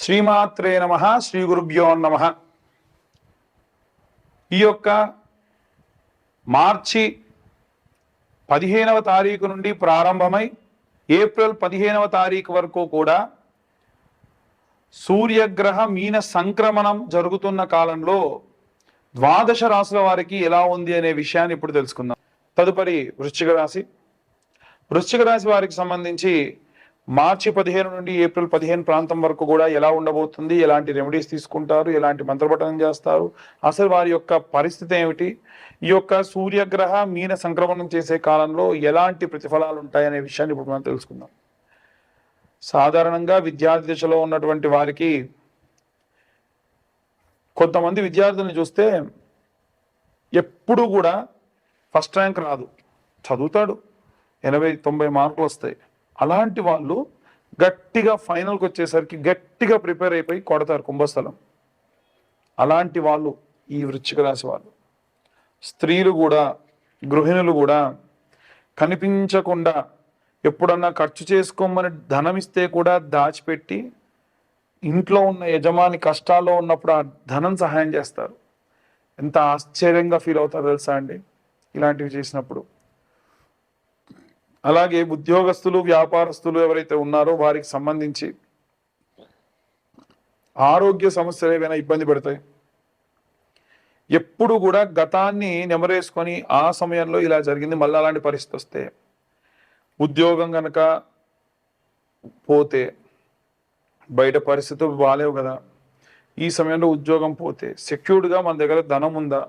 శ్రీమాత్రే నమ శ్రీ గురుభ్యో నమ. ఈ యొక్క మార్చి పదిహేనవ తారీఖు నుండి ప్రారంభమై ఏప్రిల్ పదిహేనవ తారీఖు వరకు కూడా సూర్యగ్రహ మీన సంక్రమణం జరుగుతున్న కాలంలో ద్వాదశ రాశుల వారికి ఎలా ఉంది అనే విషయాన్ని ఇప్పుడు తెలుసుకుందాం. తదుపరి వృశ్చిక రాశి. వృశ్చిక రాశి వారికి సంబంధించి మార్చి పదిహేను నుండి ఏప్రిల్ పదిహేను ప్రాంతం వరకు కూడా ఎలా ఉండబోతుంది ఎలాంటి రెమెడీస్ తీసుకుంటారు ఎలాంటి మంత్రపఠనం చేస్తారు అసలు వారి యొక్క పరిస్థితి ఏమిటి ఈ యొక్క సూర్యగ్రహ మీన సంక్రమణం చేసే కాలంలో ఎలాంటి ప్రతిఫలాలు ఉంటాయనే విషయాన్ని ఇప్పుడు మనం తెలుసుకుందాం. సాధారణంగా విద్యార్థి దశలో ఉన్నటువంటి వారికి కొంతమంది విద్యార్థులను చూస్తే ఎప్పుడు కూడా ఫస్ట్ ర్యాంక్ రాదు చదువుతాడు ఎనభై తొంభై మార్కులు వస్తాయి. అలాంటి వాళ్ళు గట్టిగా ఫైనల్కి వచ్చేసరికి గట్టిగా ప్రిపేర్ అయిపోయి కొడతారు కుంభస్థలం. అలాంటి వాళ్ళు ఈ వృశ్చిక రాశి వాళ్ళు. స్త్రీలు కూడా గృహిణులు కూడా కనిపించకుండా ఎప్పుడన్నా ఖర్చు చేసుకోమని ధనం ఇస్తే కూడా దాచిపెట్టి ఇంట్లో ఉన్న యజమాని కష్టాల్లో ఉన్నప్పుడు ఆ ధనం సహాయం చేస్తారు. ఎంత ఆశ్చర్యంగా ఫీల్ అవుతారో తెలుసా అండి? ఇలాంటివి చేసినప్పుడు. అలాగే ఉద్యోగస్తులు వ్యాపారస్తులు ఎవరైతే ఉన్నారో వారికి సంబంధించి ఆరోగ్య సమస్యలు ఏవైనా ఇబ్బంది పెడతాయి. ఎప్పుడు కూడా గతాన్ని నెమరేసుకొని ఆ సమయంలో ఇలా జరిగింది మళ్ళీ అలాంటి పరిస్థితి వస్తే ఉద్యోగం కనుక పోతే బయట పరిస్థితులు బాగాలేవు కదా. ఈ సమయంలో ఉద్యోగం పోతే సెక్యూర్డ్గా మన దగ్గర ధనం ఉందా?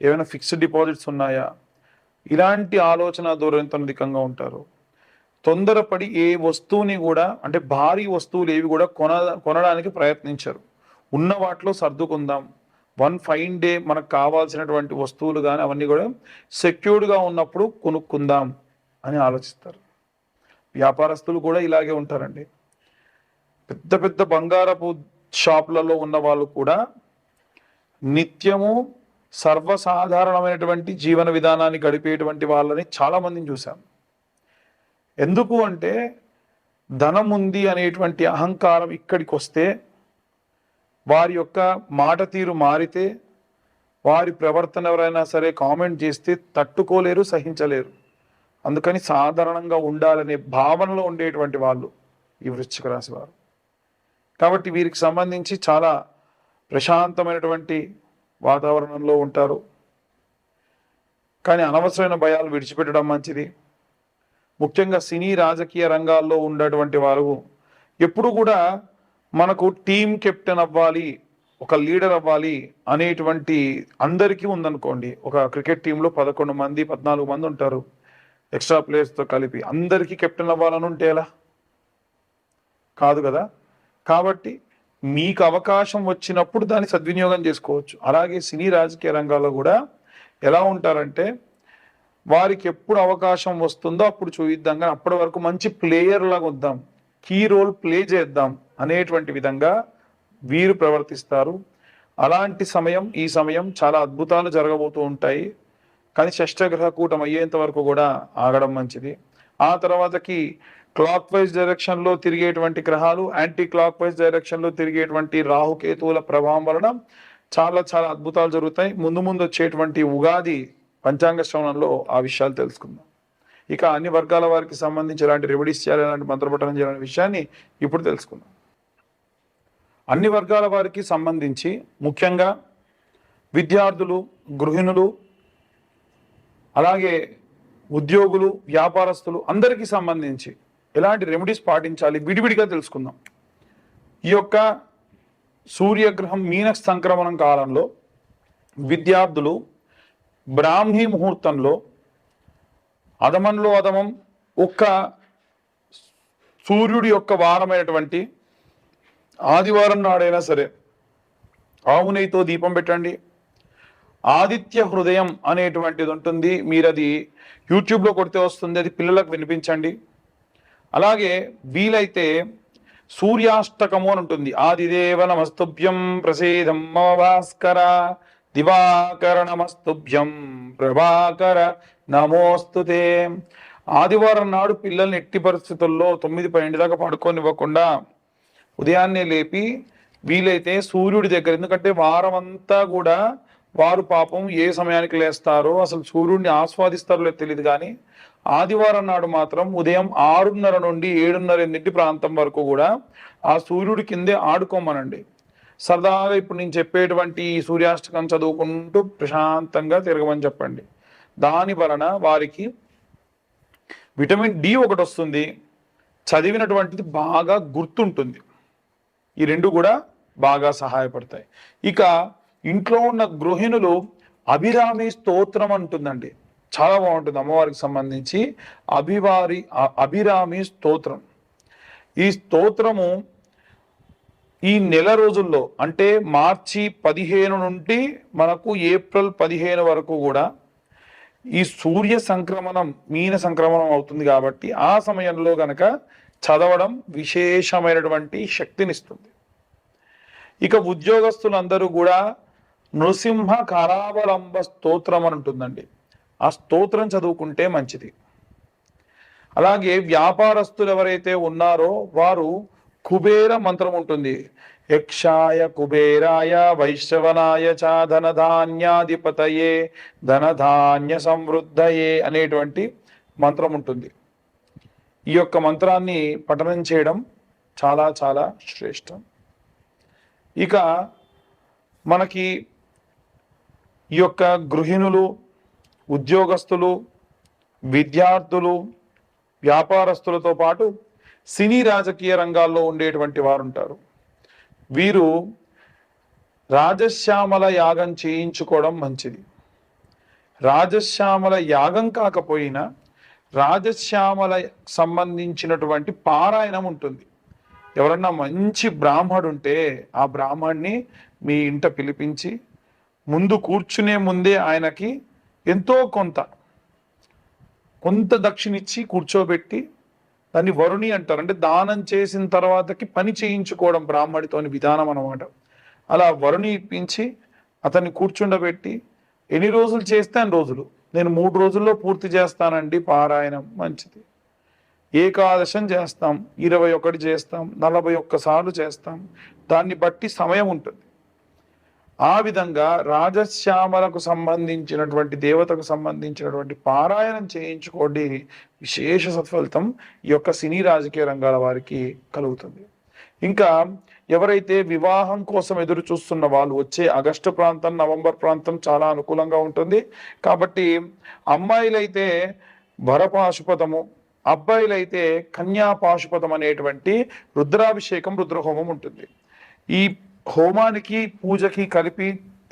ఏమైనా ఫిక్స్డ్ డిపాజిట్స్ ఉన్నాయా? ఇలాంటి ఆలోచన ధోరణితో అధికంగా ఉంటారు. తొందరపడి ఏ వస్తువుని కూడా అంటే భారీ వస్తువులు ఏవి కూడా కొన కొనడానికి ప్రయత్నించరు. ఉన్న వాటిలో సర్దుకుందాం. వన్ ఫైన్ డే మనకు కావాల్సినటువంటి వస్తువులు కానీ అవన్నీ కూడా సెక్యూర్డ్గా ఉన్నప్పుడు కొనుక్కుందాం అని ఆలోచిస్తారు. వ్యాపారస్తులు కూడా ఇలాగే ఉంటారండి. పెద్ద పెద్ద బంగారపు షాపులలో ఉన్న వాళ్ళు కూడా నిత్యము సర్వసాధారణమైనటువంటి జీవన విధానాన్ని గడిపేటువంటి వాళ్ళని చాలామందిని చూశాం. ఎందుకు అంటే ధనం ఉంది అనేటువంటి అహంకారం ఇక్కడికి వస్తే వారి యొక్క మాట తీరు మారితే వారి ప్రవర్తన ఎవరైనా సరే కామెంట్ చేస్తే తట్టుకోలేరు సహించలేరు. అందుకని సాధారణంగా ఉండాలనే భావనలో ఉండేటువంటి వాళ్ళు ఈ వృశ్చిక రాశి వారు. కాబట్టి వీరికి సంబంధించి చాలా ప్రశాంతమైనటువంటి వాతావరణంలో ఉంటారు. కానీ అనవసరమైన భయాలు విడిచిపెట్టడం మంచిది. ముఖ్యంగా సినీ రాజకీయ రంగాల్లో ఉండేటువంటి వారు ఎప్పుడు కూడా మనకు టీం కెప్టెన్ అవ్వాలి ఒక లీడర్ అవ్వాలి అనేటువంటి అందరికీ ఉందనుకోండి. ఒక క్రికెట్ టీంలో పదకొండు మంది పద్నాలుగు మంది ఉంటారు. ఎక్స్ట్రా ప్లేయర్స్తో కలిపి అందరికీ కెప్టెన్ అవ్వాలని ఉంటే ఎలా? కాదు కదా. కాబట్టి మీకు అవకాశం వచ్చినప్పుడు దాన్ని సద్వినియోగం చేసుకోవచ్చు. అలాగే సినీ రాజకీయ రంగాల్లో కూడా ఎలా ఉంటారంటే వారికి ఎప్పుడు అవకాశం వస్తుందో అప్పుడు చూయిద్దాం. కానీ అప్పటి వరకు మంచి ప్లేయర్ లాగా వద్దాం. కీ రోల్ ప్లే చేద్దాం అనేటువంటి విధంగా వీరు ప్రవర్తిస్తారు. అలాంటి సమయం ఈ సమయం చాలా అద్భుతాలు జరగబోతూ ఉంటాయి. కానీ షష్టగ్రహ కూటం అయ్యేంత వరకు కూడా ఆగడం మంచిది. ఆ తర్వాతకి క్లాక్ వైజ్ డైరెక్షన్లో తిరిగేటువంటి గ్రహాలు యాంటీ క్లాక్ వైజ్ డైరెక్షన్లో తిరిగేటువంటి రాహుకేతువుల ప్రభావం వలన చాలా చాలా అద్భుతాలు జరుగుతాయి. ముందు ముందు వచ్చేటువంటి ఉగాది పంచాంగ శ్రవణంలో ఆ విషయాలు తెలుసుకుందాం. ఇక అన్ని వర్గాల వారికి సంబంధించి ఎలాంటి రెమెడీస్ చేయాలి ఎలాంటి మంత్రపఠనం చేయాలనే విషయాన్ని ఇప్పుడు తెలుసుకుందాం. అన్ని వర్గాల వారికి సంబంధించి ముఖ్యంగా విద్యార్థులు గృహిణులు అలాగే ఉద్యోగులు వ్యాపారస్తులు అందరికీ సంబంధించి ఎలాంటి రెమెడీస్ పాటించాలి? విడివిడిగా తెలుసుకుందాం. ఈ యొక్క సూర్యగ్రహం మీన సంక్రమణం కాలంలో విద్యార్థులు బ్రాహ్మీ ముహూర్తంలో అదమంలో అదమం ఒక్క సూర్యుడి యొక్క వారమైనటువంటి ఆదివారం నాడైనా సరే ఆవు నెయ్యితో దీపం పెట్టండి. ఆదిత్య హృదయం అనేటువంటిది ఉంటుంది. మీరు అది యూట్యూబ్లో కొడితే వస్తుంది. అది పిల్లలకు వినిపించండి. అలాగే వీలైతే సూర్యాష్టకము అని ఉంటుంది. ఆదిదేవ నమస్తుభ్యం ప్రసేదం మమ భాస్కర దివాకర నమస్తుభ్యం ప్రభాకర నమోస్తుతే ఆదివారం నాడు పిల్లల్ని ఎట్టి పరిస్థితుల్లో తొమ్మిది పన్నెండు దాకా పడుకోనివ్వకుండా ఉదయాన్నే లేపి వీలైతే సూర్యుడి దగ్గర ఎందుకంటే వారం అంతా కూడా వారు పాపం ఏ సమయానికి లేస్తారో అసలు సూర్యుడిని ఆస్వాదిస్తారో లేదో తెలియదు కానీ ఆదివారం నాడు మాత్రం ఉదయం ఆరున్నర నుండి ఏడున్నర ఎనిమిది ప్రాంతం వరకు కూడా ఆ సూర్యుడి కిందే ఆడుకోమనండి. సరదాగా ఇప్పుడు నేను చెప్పేటువంటి సూర్యాష్టకం చదువుకుంటూ ప్రశాంతంగా తిరగమని చెప్పండి. దాని వలన వారికి విటమిన్ డి ఒకటి వస్తుంది. చదివినటువంటిది బాగా గుర్తుంటుంది. ఈ రెండు కూడా బాగా సహాయపడతాయి. ఇక ఇంట్లో ఉన్న గృహిణులు అభిరామి స్తోత్రం అంటుందండి. చాలా బాగుంటుంది అమ్మవారికి సంబంధించి అభివారి అభిరామి స్తోత్రం. ఈ స్తోత్రము ఈ నెల రోజుల్లో అంటే మార్చి పదిహేను నుండి మనకు ఏప్రిల్ పదిహేను వరకు కూడా ఈ సూర్య సంక్రమణం మీన సంక్రమణం అవుతుంది కాబట్టి ఆ సమయంలో గనక చదవడం విశేషమైనటువంటి శక్తినిస్తుంది. ఇక ఉద్యోగస్తులందరూ కూడా నృసింహ కరావలంబ స్తోత్రం అని ఉంటుందండి ఆ స్తోత్రం చదువుకుంటే మంచిది. అలాగే వ్యాపారస్తులు ఎవరైతే ఉన్నారో వారు కుబేర మంత్రం ఉంటుంది యక్షాయ కుబేరాయ వైశ్రవనాయ చ ధనధాన్యాధిపతయే ధనధాన్య సమృద్ధయే అనేటువంటి మంత్రం ఉంటుంది ఈ యొక్క మంత్రాన్ని పఠనం చేయడం చాలా చాలా శ్రేష్టం. ఇక మనకి ఈ యొక్క గృహిణులు ఉద్యోగస్తులు విద్యార్థులు వ్యాపారస్తులతో పాటు సినీ రాజకీయ రంగాల్లో ఉండేటువంటి వారు ఉంటారు వీరు రాజశ్యామల యాగం చేయించుకోవడం మంచిది. రాజశ్యామల యాగం కాకపోయినా రాజశ్యామల సంబంధించినటువంటి పారాయణం ఉంటుంది. ఎవరన్నా మంచి బ్రాహ్మడు ఉంటే ఆ బ్రాహ్మణ్ణి మీ ఇంట పిలిపించి ముందు కూర్చునే ముందే ఆయనకి ఎంతో కొంత కొంత దక్షిణిచ్చి కూర్చోబెట్టి దాన్ని వరుణి అంటారు. అంటే దానం చేసిన తర్వాతకి పని చేయించుకోవడం బ్రాహ్మడితోని విధానం అనమాట అలా వరుణి ఇప్పించి అతన్ని కూర్చుండబెట్టి ఎన్ని రోజులు చేస్తే అన్ని రోజులు. నేను మూడు రోజుల్లో పూర్తి చేస్తానండి పారాయణం మంచిది. ఏకాదశం చేస్తాం ఇరవై ఒకటి చేస్తాం నలభై ఒక్కసార్లు చేస్తాం. దాన్ని బట్టి సమయం ఉంటుంది. ఆ విధంగా రాజశ్యామలకు సంబంధించినటువంటి దేవతకు సంబంధించినటువంటి పారాయణం చేయించుకోండి. విశేష సత్ఫలితం ఈ యొక్క సినీ రాజకీయ రంగాల వారికి కలుగుతుంది. ఇంకా ఎవరైతే వివాహం కోసం ఎదురు చూస్తున్న వాళ్ళు వచ్చే ఆగస్టు ప్రాంతం నవంబర్ ప్రాంతం చాలా అనుకూలంగా ఉంటుంది. కాబట్టి అమ్మాయిలైతే వరపాశుపతము అబ్బాయిలైతే కన్యా పాశుపతం అనేటువంటి రుద్రాభిషేకం రుద్రహోమం ఉంటుంది. ఈ హోమానికి పూజకి కలిపి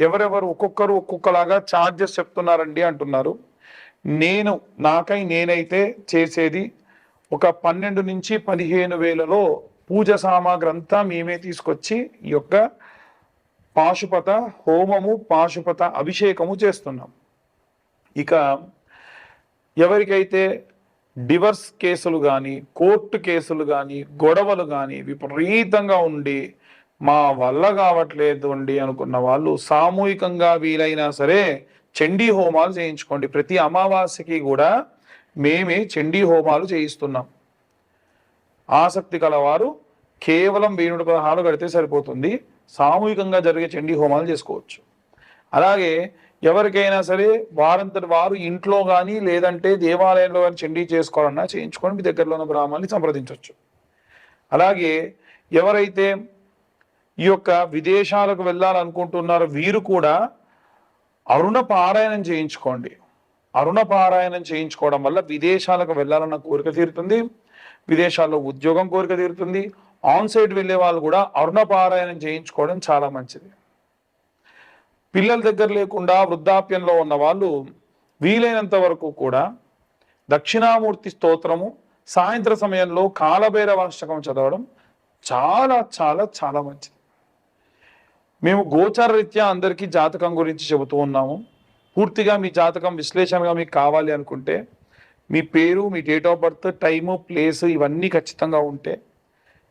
ఎవరెవరు ఒక్కొక్కరు ఒక్కొక్కలాగా ఛార్జెస్ చెప్తున్నారండి అంటున్నారు. నేను నాకై నేనైతే చేసేది ఒక పన్నెండు నుంచి పదిహేను వేలలో పూజ సామాగ్రి అంతా మేమే తీసుకొచ్చి ఈ యొక్క పాశుపత హోమము పాశుపత అభిషేకము చేస్తున్నాం. ఇక ఎవరికైతే డివర్స్ కేసులు కానీ కోర్టు కేసులు కానీ గొడవలు కానీ విపరీతంగా ఉండి మా వల్ల కావట్లేదు అండి అనుకున్న వాళ్ళు సామూహికంగా వీలైనా సరే చండీ హోమాలు చేయించుకోండి. ప్రతి అమావాస్యకి కూడా మేమే చండీ హోమాలు చేయిస్తున్నాం. ఆసక్తి కలవారు కేవలం వేణుడు పదహారు కడితే సరిపోతుంది. సామూహికంగా జరిగే చండీ హోమాలు చేసుకోవచ్చు. అలాగే ఎవరికైనా సరే వారంతటి వారు ఇంట్లో కానీ లేదంటే దేవాలయంలో కానీ చండీ చేసుకోవాలన్నా చేయించుకొని మీ దగ్గరలో ఉన్న బ్రాహ్మణ్ణి సంప్రదించవచ్చు అలాగే ఎవరైతే ఈ యొక్క విదేశాలకు వెళ్ళాలనుకుంటున్నారు వీరు కూడా అరుణ పారాయణం చేయించుకోండి. అరుణ పారాయణం చేయించుకోవడం వల్ల విదేశాలకు వెళ్ళాలన్న కోరిక తీరుతుంది. విదేశాల్లో ఉద్యోగం కోరిక తీరుతుంది. ఆన్ సైడ్ వెళ్ళే వాళ్ళు కూడా అరుణ పారాయణం చేయించుకోవడం చాలా మంచిది. పిల్లల దగ్గర లేకుండా వృద్ధాప్యంలో ఉన్న వాళ్ళు వీలైనంత వరకు కూడా దక్షిణామూర్తి స్తోత్రము సాయంత్ర సమయంలో కాలభైరవాష్టకం చదవడం చాలా చాలా చాలా మంచిది. మేము గోచార రీత్యా అందరికీ జాతకం గురించి చెబుతూ ఉన్నాము. పూర్తిగా మీ జాతకం విశ్లేషణగా మీకు కావాలి అనుకుంటే మీ పేరు మీ date of birth time place ఇవన్నీ ఖచ్చితంగా ఉంటే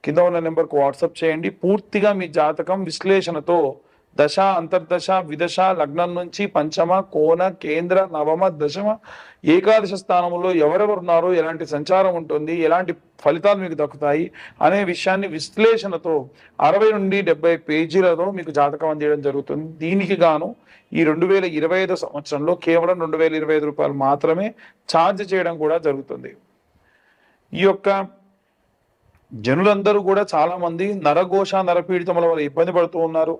కింద ఉన్న నెంబర్కు వాట్సాప్ చేయండి. పూర్తిగా మీ జాతకం విశ్లేషణతో దశ అంతర్దశ విదశ లగ్నం నుంచి పంచమ కోన కేంద్ర నవమ దశమ ఏకాదశ స్థానంలో ఎవరెవరు ఉన్నారో ఎలాంటి సంచారం ఉంటుంది ఎలాంటి ఫలితాలు మీకు దక్కుతాయి అనే విషయాన్ని విశ్లేషణతో అరవై నుండి డెబ్బై పేజీలతో మీకు జాతకం అందించడం జరుగుతుంది. దీనికి గాను ఈ రెండు వేల ఇరవై ఐదు సంవత్సరంలో కేవలం రెండు వేల ఇరవై ఐదు రూపాయలు మాత్రమే ఛార్జ్ చేయడం కూడా జరుగుతుంది. ఈ యొక్క జనులందరూ కూడా చాలా మంది నరఘోష నరపీడితముల వల్ల ఇబ్బంది పడుతూ ఉన్నారు.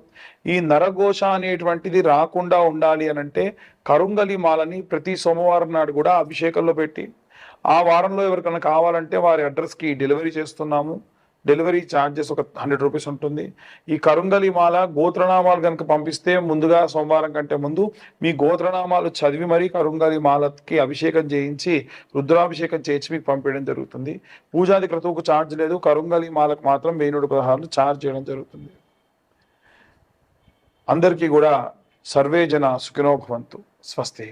ఈ నరఘోష అనేటువంటిది రాకుండా ఉండాలి అని అంటే కరుంగలి మాలని ప్రతి సోమవారం నాడు కూడా అభిషేకంలో పెట్టి ఆ వారంలో ఎవరికైనా కావాలంటే వారి అడ్రస్కి డెలివరీ చేస్తున్నాము. డెలివరీ ఛార్జెస్ ఒక హండ్రెడ్ రూపీస్ ఉంటుంది. ఈ కరుంగలి మాల గోత్రనామాలు కనుక పంపిస్తే ముందుగా సోమవారం కంటే ముందు మీ గోత్రనామాలు చదివి మరీ కరుంగలి మాలకి అభిషేకం చేయించి రుద్రాభిషేకం చేయించి మీకు పంపించడం జరుగుతుంది. పూజాది క్రతువుకు ఛార్జ్ లేదు. కరుంగలి మాలకు మాత్రం వెయ్యి నూట పదహారులు ఛార్జ్ చేయడం జరుగుతుంది. అందరికీ కూడా సర్వే జన సుఖినో స్వస్తి.